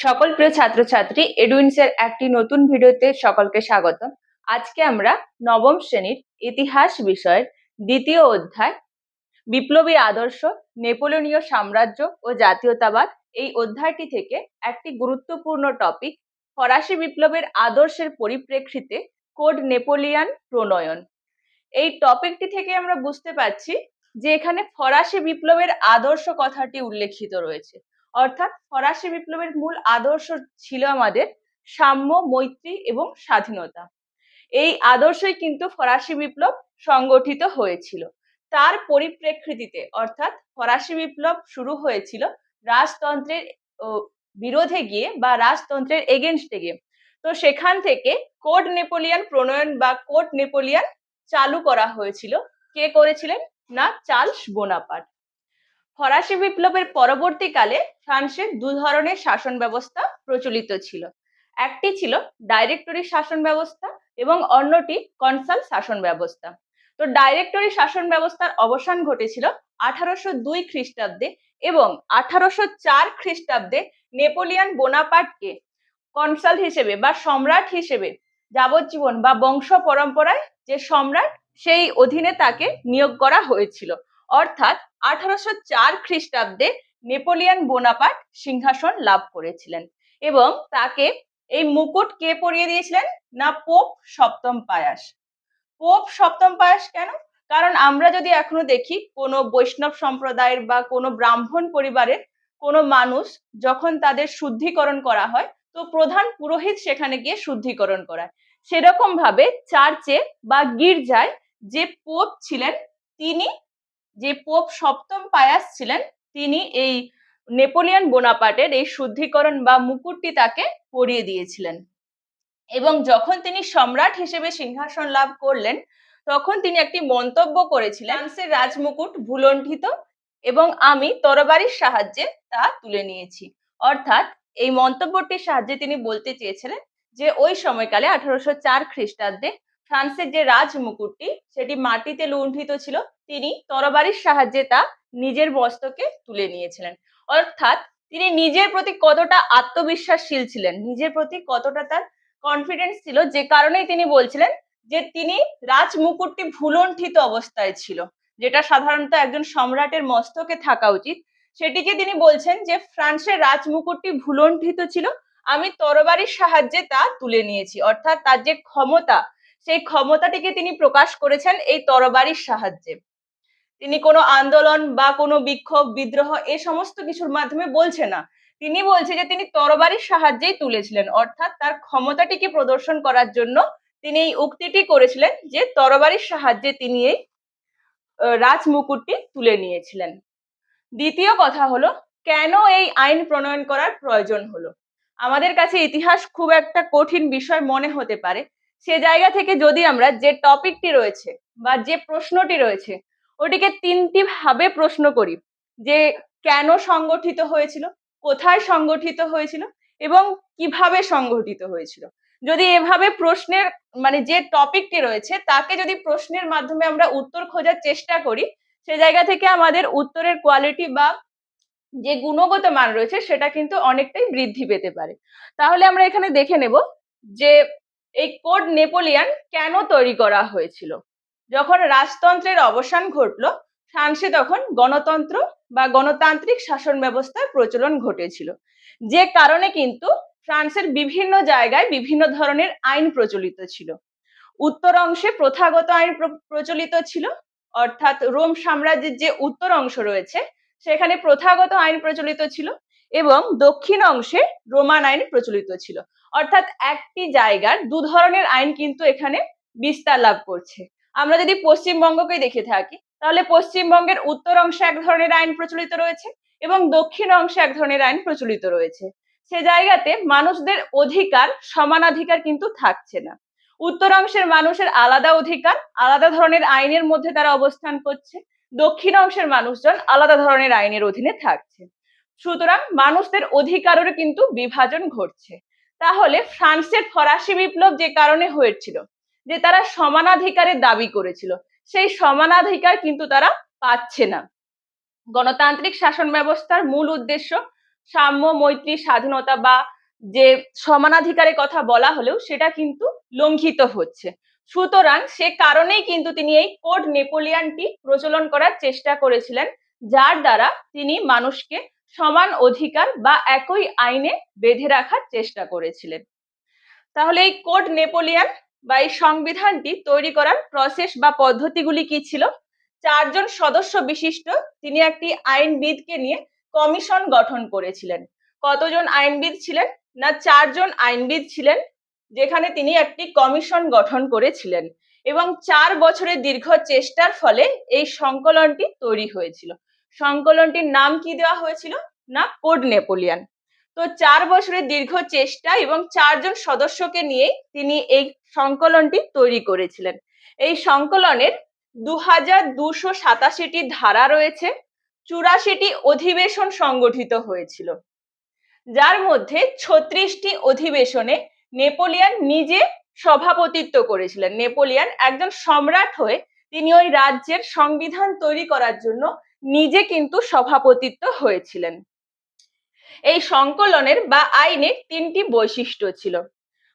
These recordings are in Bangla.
সকল প্রিয় ছাত্রছাত্রী এডুইন্সের একটি নতুন ভিডিওতে সকলকে স্বাগত আজকে আমরা নবম শ্রেণির ইতিহাস বিষয়ের দ্বিতীয় অধ্যায়, বিপ্লবী আদর্শ, নেপোলিয়নীয় সাম্রাজ্য ও জাতীয়তাবাদ এই অধ্যায়টি থেকে একটি গুরুত্বপূর্ণ টপিক ফরাসি বিপ্লবের আদর্শের পরিপ্রেক্ষিতে কোড নেপোলিয়ান প্রণয়ন। এই টপিকটি থেকে আমরা বুঝতে পারছি যে এখানে ফরাসি বিপ্লবের আদর্শ কথাটি উল্লেখিত রয়েছে। অর্থাৎ ফরাসি বিপ্লবের মূল আদর্শ ছিল আমাদের সাম্য, মৈত্রী এবং স্বাধীনতা। এই আদর্শই কিন্তু ফরাসি বিপ্লব সংগঠিত হয়েছিল। তার পরিপ্রেক্ষিতে অর্থাৎ ফরাসি বিপ্লব শুরু হয়েছিল রাজতন্ত্রের বিরোধে গিয়ে বা রাজতন্ত্রের এগেনস্টে গিয়ে। তো সেখান থেকে কোড নেপোলিয়ান প্রণয়ন বা কোড নেপোলিয়ান চালু করা হয়েছিল। কে করেছিলেন? না, চার্লস বোনাপার্ট। ফরাসি বিপ্লবের পরবর্তীকালে ফ্রান্সের দু ধরনের শাসন ব্যবস্থা প্রচলিত ছিল। একটি ছিল ডাইরেক্টরি শাসন ব্যবস্থা এবং অন্যটি কনসাল শাসন ব্যবস্থা। তো ডাইরেক্টরি শাসন ব্যবস্থার অবসান ঘটেছিল আঠারোশো দুই খ্রিস্টাব্দে এবং আঠারোশো চার খ্রিস্টাব্দে নেপোলিয়ান বোনাপার্টকে কনসাল হিসেবে বা সম্রাট হিসেবে যাবজ্জীবন বা বংশ পরম্পরায় যে সম্রাট সেই অধীনে তাকে নিয়োগ করা হয়েছিল। অর্থাৎ আঠারোশো চার খ্রিস্টাব্দে নেপোলিয়ান বোনাপার্ট সিংহাসন লাভ করেছিলেন এবং তাকে এই মুকুট কে পরিয়ে দিয়েছিলেন? না, পোপ সপ্তম পায়াস। পোপ সপ্তম পায়াস কেন? কারণ আমরা যদি এখনও দেখি কোনো বৈষ্ণব সম্প্রদায়ের বা কোনো ব্রাহ্মণ পরিবারের কোনো মানুষ যখন তাদের শুদ্ধিকরণ করা হয়, তো প্রধান পুরোহিত সেখানে গিয়ে শুদ্ধিকরণ করায়। সেরকম ভাবে চার্চে বা গির্জায় যে পোপ ছিলেন, তিনি যে পোপ সপ্তম পায়াস ছিলেন, তিনি এই নেপোলিয়ান বোনাপার্টের এই শুদ্ধিকরণ বা মুকুটটি তাকে পরিয়ে দিয়েছিলেন। এবং যখন তিনি সম্রাট হিসেবে সিংহাসন লাভ করলেন, তখন তিনি একটি মন্তব্য করেছিলেন রাজমুকুট ভুলণ্ঠিত এবং আমি তরবারির সাহায্যে তা তুলে নিয়েছি। অর্থাৎ এই মন্তব্যটির সাহায্যে তিনি বলতে চেয়েছিলেন যে, ওই সময়কালে আঠারোশো চার খ্রিস্টাব্দে ফ্রান্সের যে রাজ মুকুটটি সেটি মাটিতে লুণ্ঠিত ছিল, তিনি তরবারির সাহায্যে তা নিজের বস্ত্রকে তুলে নিয়েছিলেন। অর্থাৎ তিনি নিজের প্রতি কতটা আত্মবিশ্বাসশীল ছিলেন, নিজের প্রতি কতটা তার কনফিডেন্স ছিল, যে কারণেই তিনি বলছিলেন যে তিনি রাজ মুকুটটি ভুলণ্ঠিত অবস্থায় ছিল, যেটা সাধারণত একজন সম্রাটের মস্তকে থাকা উচিত। সেটিকে তিনি বলছেন যে ফ্রান্সের রাজ মুকুটটি ভুলণ্ঠিত ছিল, আমি তরবারির সাহায্যে তা তুলে নিয়েছি, অর্থাৎ তার যে ক্ষমতা সেই ক্ষমতাটিকে তিনি প্রকাশ করেছেন এই তরবারির সাহায্যে। তিনি কোনো আন্দোলন বা কোনো বিক্ষোভ, বিদ্রোহ এ সমস্ত কিছুর মাধ্যমে বলছে না। তিনি বলছে যে, তিনি তরবারির সাহায্যেই তুলেছিলেন, অর্থাৎ তার ক্ষমতাটিকে প্রদর্শন করার জন্য তিনি এই উক্তিটি করেছিলেন যে, তরবারির সাহায্যে তিনি এই রাজমুকুটটি তুলে নিয়েছিলেন। দ্বিতীয় কথা হলো, কেন এই আইন প্রণয়ন করার প্রয়োজন হলো? আমাদের কাছে ইতিহাস খুব একটা কঠিন বিষয় মনে হতে পারে সে জায়গা থেকে যদি আমরা যে টপিকটি রয়েছে বা যে প্রশ্নটি রয়েছে, ওটিকে তিনটি ভাবে প্রশ্ন করি। যে কেন সংগঠিত হয়েছিল, কোথায় সংগঠিত হয়েছিল এবং কীভাবে সংগঠিত হয়েছিল। যদি এভাবে প্রশ্নের মানে যে টপিকটি রয়েছে, তাকে যদি প্রশ্নের মাধ্যমে আমরা উত্তর খোঁজার চেষ্টা করি, সে জায়গা থেকে আমাদের উত্তরের কোয়ালিটি বা যে গুণগত মান রয়েছে, সেটা কিন্তু অনেকটাই বৃদ্ধি পেতে পারে। তাহলে আমরা এখানে দেখে নেব যে এই কোড নেপোলিয়ান কেন তৈরি করা হয়েছিল? যখন রাজতন্ত্রের অবসান ঘটলো, ফ্রান্সে তখন গণতন্ত্র বা গণতান্ত্রিক শাসন ব্যবস্থার প্রচলন ঘটেছিল। যে কারণে কিন্তু ফ্রান্সের বিভিন্ন জায়গায় বিভিন্ন ধরনের আইন প্রচলিত ছিল। উত্তর অংশে প্রথাগত আইন প্র- প্রচলিত ছিল, অর্থাৎ রোম সাম্রাজ্যের যে উত্তর অংশ রয়েছে, সেখানে প্রথাগত আইন প্রচলিত ছিল। এবং দক্ষিণ অংশে রোমান আইন প্রচলিত ছিল। অর্থাৎ একটি জায়গার দু ধরনের আইন কিন্তু এখানে বিস্তার লাভ করছে। আমরা যদি পশ্চিমবঙ্গকে দেখে থাকি, তাহলে পশ্চিমবঙ্গের উত্তর অংশে এক ধরনের আইন প্রচলিত রয়েছে এবং দক্ষিণ অংশে এক ধরনের আইন প্রচলিত রয়েছে। সে জায়গাতে মানুষদের অধিকার, সমানাধিকার কিন্তু থাকছে না। উত্তর অংশের মানুষের আলাদা অধিকার, আলাদা ধরনের আইনের মধ্যে তারা অবস্থান করছে। দক্ষিণ অংশের মানুষজন আলাদা ধরনের আইনের অধীনে থাকছে। সুতরাং মানুষদের অধিকারেরও কিন্তু বিভাজন ঘটছে। তাহলে ফ্রান্সের ফরাসি বিপ্লব যে কারণে হয়েছিল, যে তারা সমানাধিকারের দাবি করেছিল, সেই সমানাধিকার কিন্তু তারা পাচ্ছে না। গণতান্ত্রিক শাসন ব্যবস্থার মূল উদ্দেশ্য সাম্য, মৈত্রী, স্বাধীনতা বা যে সমানাধিকারের কথা বলা হলেও সেটা কিন্তু লঙ্ঘিত হচ্ছে। সুতরাং সে কারণেই কিন্তু তিনি এই কোড নেপোলিয়ানটি প্রচলন করার চেষ্টা করেছিলেন, যার দ্বারা তিনি মানুষকে সমান অধিকার বা একই আইনে বেঁধে রাখার চেষ্টা করেছিলেন। তাহলে এই কোড নেপোলিয়ান বা এই সংবিধানটি তৈরি করার প্রসেস বা পদ্ধতিগুলি কি ছিল? চারজন সদস্য বিশিষ্ট, তিনি একটি আইনবিদকে নিয়ে কমিশন গঠন করেছিলেন। কতজন আইনবিদ ছিলেন না চারজন আইনবিদ ছিলেন, যেখানে তিনি একটি কমিশন গঠন করেছিলেন। এবং চার বছরের দীর্ঘ চেষ্টার ফলে এই সংকলনটি তৈরি হয়েছিল। সংকলনটির নাম কি দেওয়া হয়েছিল? না, কোড নেপোলিয়ান। তো চার বছরের দীর্ঘ চেষ্টা এবং চারজন সদস্যকে নিয়ে তিনি এই সংকলনটি তৈরি করেছিলেন। এই সংকলনের দু হাজার দুশো সাতাশিটি ধারা রয়েছে, চুরাশিটি অধিবেশন সংগঠিত হয়েছিল। যার মধ্যে ছত্রিশটি অধিবেশনে নেপোলিয়ান নিজে সভাপতিত্ব করেছিলেন। নেপোলিয়ান একজন সম্রাট হয়ে তিনি ওই রাজ্যের সংবিধান তৈরি করার জন্য নিজে কিন্তু সভাপতিত্ব হয়েছিলেন। এই সংকলনের বা আইনের তিনটি বৈশিষ্ট্য ছিল।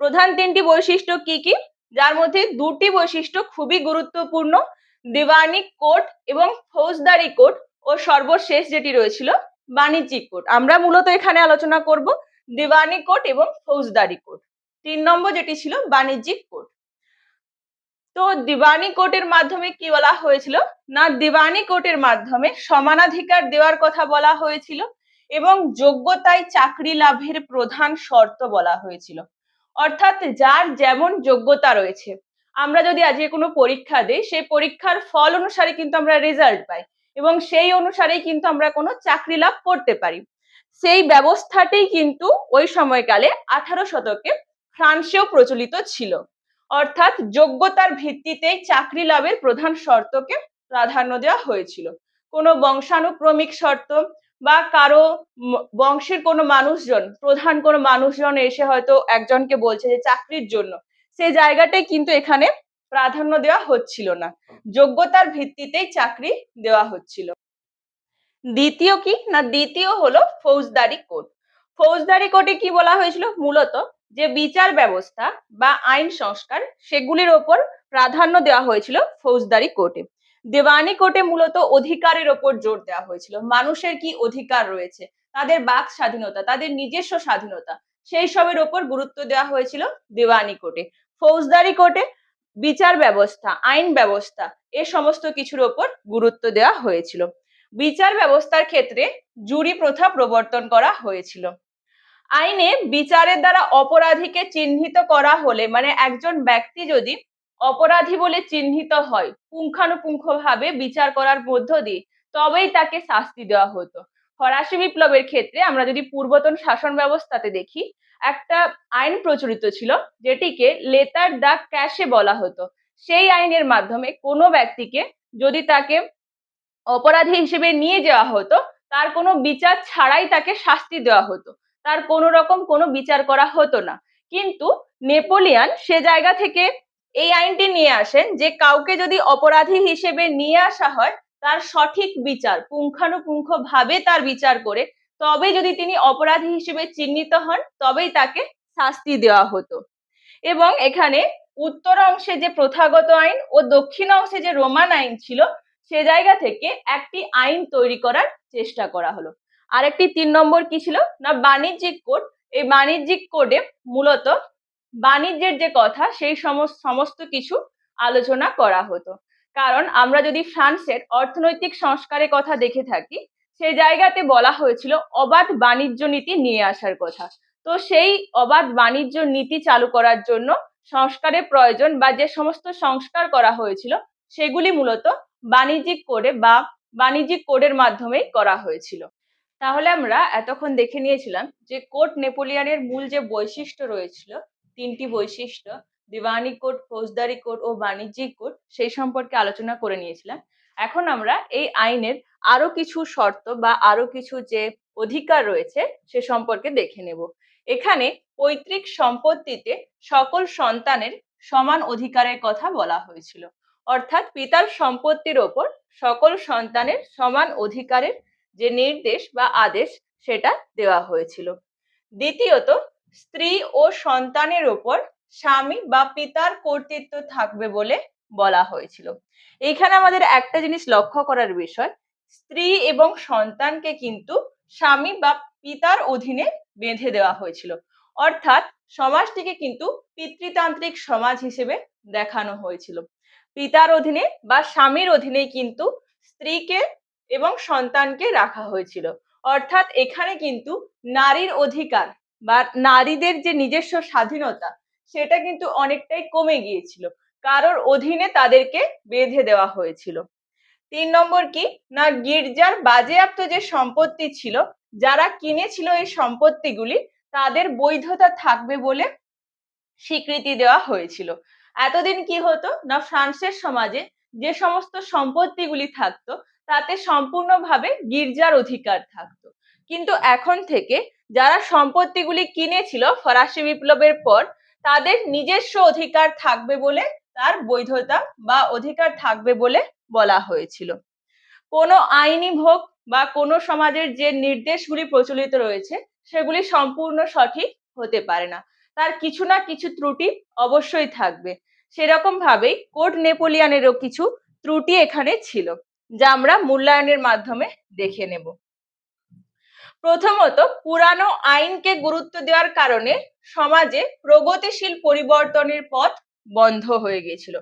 প্রধান তিনটি বৈশিষ্ট্য কি কি? যার মধ্যে দুটি বৈশিষ্ট্য খুবই গুরুত্বপূর্ণ, দিওয়ানি কোড এবং ফৌজদারি কোড ও সর্বশেষ যেটি রয়েছিল, বাণিজ্যিক কোড আমরা মূলত এখানে আলোচনা করব দিওয়ানি কোড এবং ফৌজদারি কোড তিন নম্বর যেটি ছিল বাণিজ্যিক কোড তো দিওয়ানি কোর্টের মাধ্যমে কি বলা হয়েছিল? না দিওয়ানি কোর্টের মাধ্যমে সমানাধিকার দেওয়ার কথা বলা হয়েছিল এবং যোগ্যতায় চাকরি লাভের প্রধান শর্ত বলা হয়েছিল। অর্থাৎ যার যেমন যোগ্যতা রয়েছে। আমরা যদি আজকে কোনো পরীক্ষা দিই, সেই পরীক্ষার ফল অনুসারে কিন্তু আমরা রেজাল্ট পাই এবং সেই অনুসারেই কিন্তু আমরা কোনো চাকরি লাভ করতে পারি। সেই ব্যবস্থাটি কিন্তু ওই সময়কালে আঠারো শতকে ফ্রান্সেও প্রচলিত ছিল। অর্থাৎ যোগ্যতার ভিত্তিতেই চাকরি লাভের প্রধান শর্তকে প্রাধান্য দেওয়া হয়েছিল। কোনো বংশানুক্রমিক শর্ত বা কারও বংশের কোনো মানুষজন, প্রধান কোনো মানুষজন এসে হয়তো একজনকে বলছে যে চাকরির জন্য সেই জায়গাটাই কিন্তু এখানে প্রাধান্য দেওয়া হচ্ছিল না। যোগ্যতার ভিত্তিতেই চাকরি দেওয়া হচ্ছিল। দ্বিতীয় কি? না, দ্বিতীয় হলো ফৌজদারি কোড। ফৌজদারি কোডে কি বলা হয়েছিল? মূলত যে বিচার ব্যবস্থা বা আইন সংস্কার সেগুলির ওপর প্রাধান্য দেওয়া হয়েছিল ফৌজদারি কোর্টে। দেওয়ানি কোর্টে মূলত অধিকারের ওপর জোর দেওয়া হয়েছিল। মানুষের কি অধিকার রয়েছে? তাদের বাক স্বাধীনতা, তাদের নিজস্ব স্বাধীনতা, সেই সবের ওপর গুরুত্ব দেওয়া হয়েছিল দেওয়ানি কোর্টে। ফৌজদারি কোর্টে বিচার ব্যবস্থা, আইন ব্যবস্থা এ সমস্ত কিছুর ওপর গুরুত্ব দেওয়া হয়েছিল। বিচার ব্যবস্থার ক্ষেত্রে জুরি প্রথা প্রবর্তন করা হয়েছিল। আইনে বিচারের দ্বারা অপরাধীকে চিহ্নিত করা হলে মানে একজন ব্যক্তি যদি অপরাধী বলে চিহ্নিত হয়, পুঙ্খানুপুঙ্খভাবে বিচার করার মধ্য দিয়ে তবেই তাকে শাস্তি দেওয়া হতো। ফরাসি বিপ্লবের ক্ষেত্রে আমরা যদি পূর্বতন শাসন ব্যবস্থাতে দেখি, একটা আইন প্রচলিত ছিল, যেটিকে লেতার দা ক্যাশে বলা হতো। সেই আইনের মাধ্যমে কোনো ব্যক্তিকে যদি তাকে অপরাধী হিসেবে নিয়ে যাওয়া হতো, তার কোনো বিচার ছাড়াই তাকে শাস্তি দেওয়া হতো। তার কোনো রকম কোনো বিচার করা হতো না। কিন্তু নেপোলিয়ান সে জায়গা থেকে এই আইনটি নিয়ে আসেন যে কাউকে যদি অপরাধী হিসেবে নিয়ে আসা হয়, তার সঠিক বিচার পুঙ্খানুপুঙ্খ ভাবে তার বিচার করে তবে যদি তিনি অপরাধী হিসেবে চিহ্নিত হন, তবেই তাকে শাস্তি দেওয়া হতো। এবং এখানে উত্তর অংশে যে প্রথাগত আইন ও দক্ষিণ অংশে যে রোমান আইন ছিল, সে জায়গা থেকে একটি আইন তৈরি করার চেষ্টা করা হলো। আরেকটি তিন নম্বর কি ছিল? না, বাণিজ্যিক কোড। এই বাণিজ্যিক কোডে মূলত বাণিজ্যের যে কথা, সেই সমস্ত কিছু আলোচনা করা হতো। কারণ আমরা যদি ফ্রান্সের অর্থনৈতিক সংস্কারের কথা দেখে থাকি, সেই জায়গাতে বলা হয়েছিল অবাধ বাণিজ্য নীতি নিয়ে আসার কথা। তো সেই অবাধ বাণিজ্য নীতি চালু করার জন্য সংস্কারের প্রয়োজন বা যে সমস্ত সংস্কার করা হয়েছিল, সেগুলি মূলত বাণিজ্যিক কোডে বা বাণিজ্যিক কোডের মাধ্যমেই করা হয়েছিল। তাহলে আমরা এতক্ষণ দেখে নিয়েছিলাম যে কোট নেপোলিয়ানের মূল যে বৈশিষ্ট্য রয়েছিল, তিনটি বৈশিষ্ট্য, দিওয়ানি কোড ফৌজদারি কোড ও বাণিজ্যিক কোড সেই সম্পর্কে আলোচনা করে নিয়েছিলাম। এখন আমরা এই আইনের আরও কিছু শর্ত বা আরও কিছু যে অধিকার রয়েছে, সে সম্পর্কে দেখে নেব। এখানে পৈতৃক সম্পত্তিতে সকল সন্তানের সমান অধিকারের কথা বলা হয়েছিল। অর্থাৎ পিতার সম্পত্তির ওপর সকল সন্তানের সমান অধিকারের যে নির্দেশ বা আদেশ সেটা দেওয়া হয়েছিল। দ্বিতীয়ত, স্ত্রী ও সন্তানের ওপর স্বামী বা পিতার কর্তৃত্ব থাকবে বলে বলা হয়েছিল। এইখানে আমাদের একটা জিনিস লক্ষ্য করার বিষয়, স্ত্রী এবং সন্তানকে কিন্তু স্বামী বা পিতার অধীনে বেঁধে দেওয়া হয়েছিল। অর্থাৎ সমাজটিকে কিন্তু পিতৃতান্ত্রিক সমাজ হিসেবে দেখানো হয়েছিল। পিতার অধীনে বা স্বামীর অধীনেই কিন্তু স্ত্রীকে এবং সন্তানকে রাখা হয়েছিল। অর্থাৎ এখানে কিন্তু নারীর অধিকার বা নারীদের যে নিজস্ব স্বাধীনতা, সেটা কিন্তু অনেকটাই কমে গিয়েছিল। কারোর অধীনে তাদেরকে বেঁধে দেওয়া হয়েছিল। তিন নম্বর কি? না, গির্জার বাজেয়াপ্ত যে সম্পত্তি ছিল, যারা কিনেছিল এই সম্পত্তিগুলি, তাদের বৈধতা থাকবে বলে স্বীকৃতি দেওয়া হয়েছিল। এতদিন কি হতো? না, ফ্রান্সের সমাজে যে সমস্ত সম্পত্তিগুলি থাকতো তাতে সম্পূর্ণভাবে গির্জার অধিকার থাকতো। কিন্তু এখন থেকে যারা সম্পত্তিগুলি কিনেছিল ফরাসি বিপ্লবের পর, তাদের নিজস্ব অধিকার থাকবে বলে তার বৈধতা বা অধিকার থাকবে বলে বলা হয়েছিল। কোনো আইনি ভোগ বা কোনো সমাজের যে নির্দেশগুলি প্রচলিত রয়েছে, সেগুলি সম্পূর্ণ সঠিক হতে পারে না। তার কিছু না কিছু ত্রুটি অবশ্যই থাকবে। সেরকম ভাবেই কোড নেপোলিয়ানেরও কিছু ত্রুটি এখানে ছিল। যা আমরা মূল্যায়নের মাধ্যমে দেখে নেব। প্রথমত, পুরানো আইনকে গুরুত্ব দেওয়ার কারণে সমাজে প্রগতিশীল পরিবর্তনের পথ বন্ধ হয়ে গিয়েছিল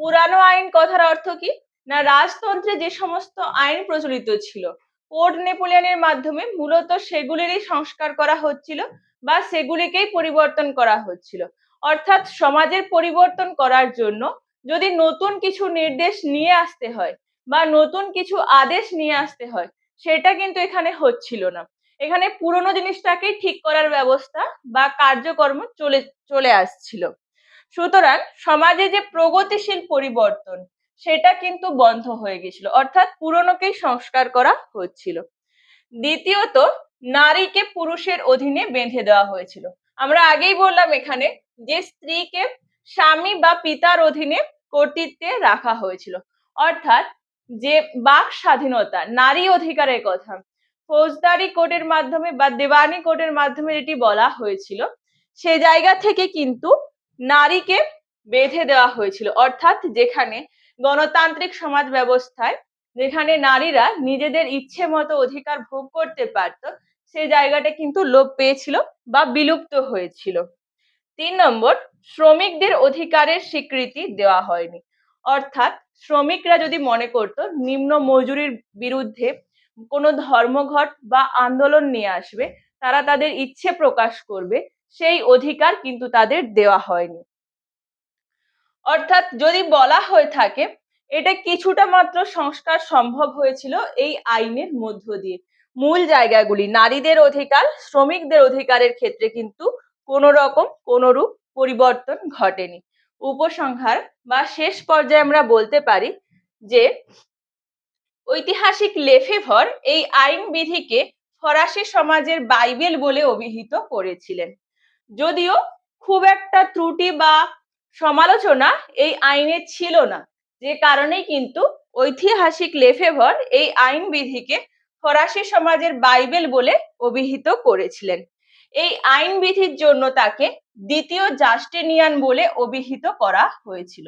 পুরানো আইন কথার অর্থ কি? না, রাজতন্ত্রে যে সমস্ত আইন প্রচলিত ছিল কোড নেপোলিয়নের মাধ্যমে মূলত সেগুলিরই সংস্কার করা হচ্ছিল বা সেগুলিকেই পরিবর্তন করা হচ্ছিল। অর্থাৎ সমাজের পরিবর্তন করার জন্য যদি নতুন কিছু নির্দেশ নিয়ে আসতে হয় বা নতুন কিছু আদেশ নিয়ে আসতে হয়, সেটা কিন্তু এখানে হচ্ছিল না। এখানে পুরনো জিনিসটাকেই ঠিক করার ব্যবস্থা বা কার্যকর্ম চলে চলে আসছিল। সুতরাং সমাজে যে প্রগতিশীল পরিবর্তন, সেটা কিন্তু বন্ধ হয়ে গেছিল, অর্থাৎ পুরনোকেই সংস্কার করা হচ্ছিল। দ্বিতীয়ত, নারীকে পুরুষের অধীনে বেঁধে দেওয়া হয়েছিল। আমরা আগেই বললাম এখানে যে স্ত্রীকে স্বামী বা পিতার অধীনে কর্তৃত্বে রাখা হয়েছিল। অর্থাৎ যে বাক স্বাধীনতা, নারী অধিকারের কথা, ফৌজদারি কোর্টের মাধ্যমে বা দেওয়ানি কোর্টের মাধ্যমে যেটি বলা হয়েছিল, সে জায়গা থেকে কিন্তু নারীকে বেঁধে দেওয়া হয়েছিল। অর্থাৎ যেখানে গণতান্ত্রিক সমাজ ব্যবস্থায়, যেখানে নারীরা নিজেদের ইচ্ছে মতো অধিকার ভোগ করতে পারত, সে জায়গাটা কিন্তু লোপ পেয়েছিল বা বিলুপ্ত হয়েছিল। তিন নম্বর, শ্রমিকদের অধিকারের স্বীকৃতি দেওয়া হয়নি। অর্থাৎ শ্রমিকরা যদি মনে করত নিম্ন মজুরির বিরুদ্ধে কোনো ধর্মঘট বা আন্দোলন নিয়ে আসবে, তারা তাদের ইচ্ছে প্রকাশ করবে, সেই অধিকার কিন্তু তাদের দেওয়া হয়নি। অর্থাৎ যদি বলা হয়ে থাকে, এটা কিছুটা মাত্র সংস্কার সম্ভব হয়েছিল এই আইনের মধ্য দিয়ে। মূল জায়গাগুলি, নারীদের অধিকার, শ্রমিকদের অধিকারের ক্ষেত্রে কিন্তু কোন রকম কোনরূপ পরিবর্তন ঘটেনি। উপসংহার বা শেষ পর্যায়ে আমরা বলতে পারি যে ঐতিহাসিক লেফেভর এই আইন বিধিকে ফরাসি সমাজের বাইবেল বলে অভিহিত করেছিলেন। যদিও খুব একটা ত্রুটি বা সমালোচনা এই আইনে ছিল না, যে কারণে কিন্তু ঐতিহাসিক লেফেভর এই আইন বিধিকে ফরাসি সমাজের বাইবেল বলে অভিহিত করেছিলেন। এই আইন বিধির জন্য তাকে দ্বিতীয় জাস্টিনিয়ান বলে অভিহিত করা হয়েছিল।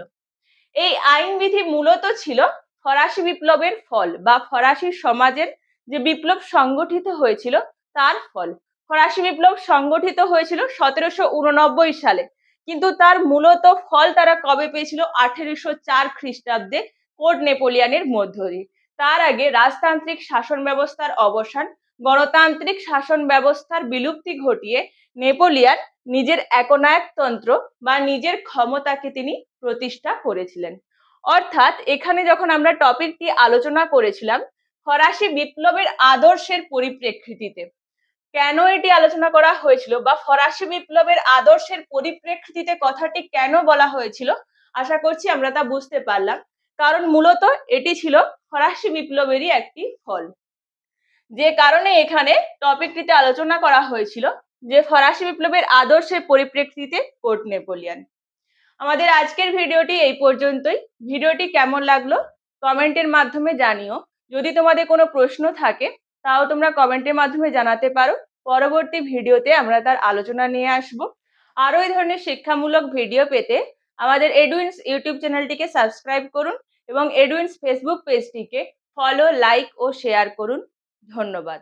এই আইন বিধি মূলত ছিল ফরাসি বিপ্লবের ফল বা ফরাসি সমাজের যে বিপ্লব সংগঠিত হয়েছিল তার ফল। ফরাসি বিপ্লব সংগঠিত হয়েছিল সতেরোশো উননব্বই সালে, কিন্তু তার মূলত ফল তারা কবে পেয়েছিল? আঠেরোশো চার খ্রিস্টাব্দে কোড নেপোলিয়ানের মধ্য দিয়ে। তার আগে রাজতান্ত্রিক শাসন ব্যবস্থার অবসান, গণতান্ত্রিক শাসন ব্যবস্থার বিলুপ্তি ঘটিয়ে নেপোলিয়ান নিজের একনায়কতন্ত্র বা নিজের ক্ষমতাকে তিনি প্রতিষ্ঠা করেছিলেন। অর্থাৎ এখানে যখন আমরা টপিকটি আলোচনা করেছিলাম, ফরাসি বিপ্লবের আদর্শের পরিপ্রেক্ষিতে কেন এটি আলোচনা করা হয়েছিল বা ফরাসি বিপ্লবের আদর্শের পরিপ্রেক্ষিতে কথাটি কেন বলা হয়েছিল, আশা করছি আমরা তা বুঝতে পারলাম। কারণ মূলত এটি ছিল ফরাসি বিপ্লবেরই একটি ফল। যে কারণে এখানে টপিকটিতে আলোচনা করা হয়েছিল যে ফরাসি বিপ্লবের আদর্শের পরিপ্রেক্ষিতে কোর্ট নেপোলিয়ান। আমাদের আজকের ভিডিওটি এই পর্যন্তই। ভিডিওটি কেমন লাগল কমেন্টের মাধ্যমে জানিও। যদি তোমাদের কোনো প্রশ্ন থাকে, তাও তোমরা কমেন্টের মাধ্যমে জানাতে পারো। পরবর্তী ভিডিওতে আমরা তার আলোচনা নিয়ে আসব। আরও এই ধরনের শিক্ষামূলক ভিডিও পেতে আমাদের এডুইন্স ইউটিউব চ্যানেলটিকে সাবস্ক্রাইব করুন এবং এডুইন্স ফেসবুক পেজটিকে ফলো, লাইক ও শেয়ার করুন। ধন্যবাদ।